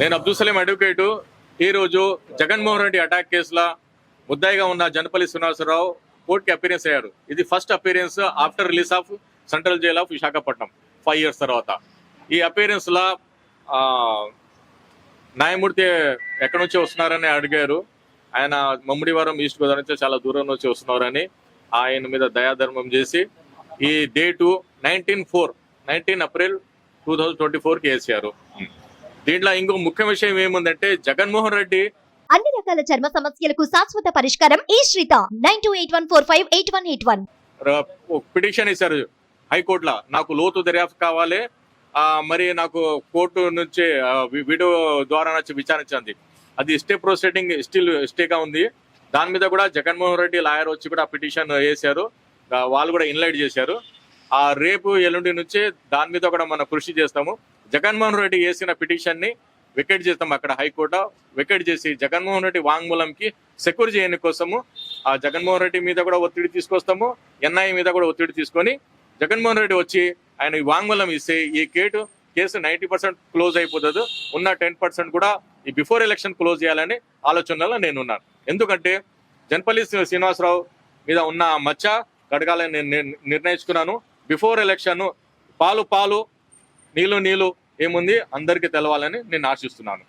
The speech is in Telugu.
నేను అబ్దుల్ సలీం అడ్వకేటు. ఈరోజు జగన్మోహన్ రెడ్డి అటాక్ కేసులో ముద్దాయిగా ఉన్న జనపల్లి శ్రీనివాసరావు కోర్టుకి అపీరెన్స్ అయ్యారు. ఇది first appearance after release of central jail of Visakhapatnam five years తర్వాత. ఈ అపీరెన్స్లో న్యాయమూర్తి ఎక్కడి నుంచి వస్తున్నారని అడిగారు. ఆయన మమ్మడివారం ఈస్ట్ గోదావరి నుంచి చాలా దూరం నుంచి వస్తున్నారని ఆయన మీద దయాధర్మం చేసి ఈ date nineteen four nineteen April two thousand twenty ఫోర్కి వేసారు. దీంట్లో ఇంకో ముఖ్య విషయం ఏముందంటే జగన్మోహన్ రెడ్డి అన్ని రకాల చర్మ సమస్యలకు శాశ్వత పరిష్కారం ఈ శ్రీత. Nine two eight one four five eight one eight one. Petition ఇచ్చారు హైకోర్టులో. నాకు లోతు దర్యాప్తు కావాలి. మరి నాకు కోర్టు నుంచి వీడియో ద్వారా వచ్చి విచారించింది అది స్టే ప్రొసీడింగ్ స్టిల్ స్టేగా ఉంది. దాని మీద కూడా జగన్మోహన్ రెడ్డి లాయర్ వచ్చి కూడా పిటిషన్ వేశారు. వాళ్ళు కూడా ఇన్లైట్ చేశారు. ఆ రేపు ఎల్లుండి నుంచి దాని మీద కూడా మనం కృషి చేస్తాము. జగన్మోహన్ రెడ్డి వేసిన పిటిషన్ని వికెట్ చేస్తాం అక్కడ హైకోర్టు వికెట్ చేసి జగన్మోహన్ రెడ్డి వాంగ్మూలంకి సెక్యూర్ చేయని కోసము ఆ జగన్మోహన్ రెడ్డి మీద కూడా ఒత్తిడి తీసుకొస్తాము ఎన్ఐ మీద కూడా ఒత్తిడి తీసుకొని జగన్మోహన్ రెడ్డి వచ్చి ఆయన ఈ వాంగ్మూలం ఇస్తే ఈ కేటు కేసు నైంటీ పర్సెంట్ క్లోజ్ అయిపోతుంది ఉన్న టెన్ పర్సెంట్ కూడా ఈ బిఫోర్ ఎలక్షన్ క్లోజ్ చేయాలని ఆలోచనలో నేను ఉన్నాను ఎందుకంటే జనపల్లి శ్రీ- శ్రీనివాసరావు మీద ఉన్న మచ్చ కడగాలని నేను నిర్ణయించుకున్నాను. బిఫోర్ ఎలక్షన్ పాలు పాలు నీళ్ళు నీళ్ళు ఏముంది? అందరికీ తెలవాలని నేను ఆశిస్తున్నాను.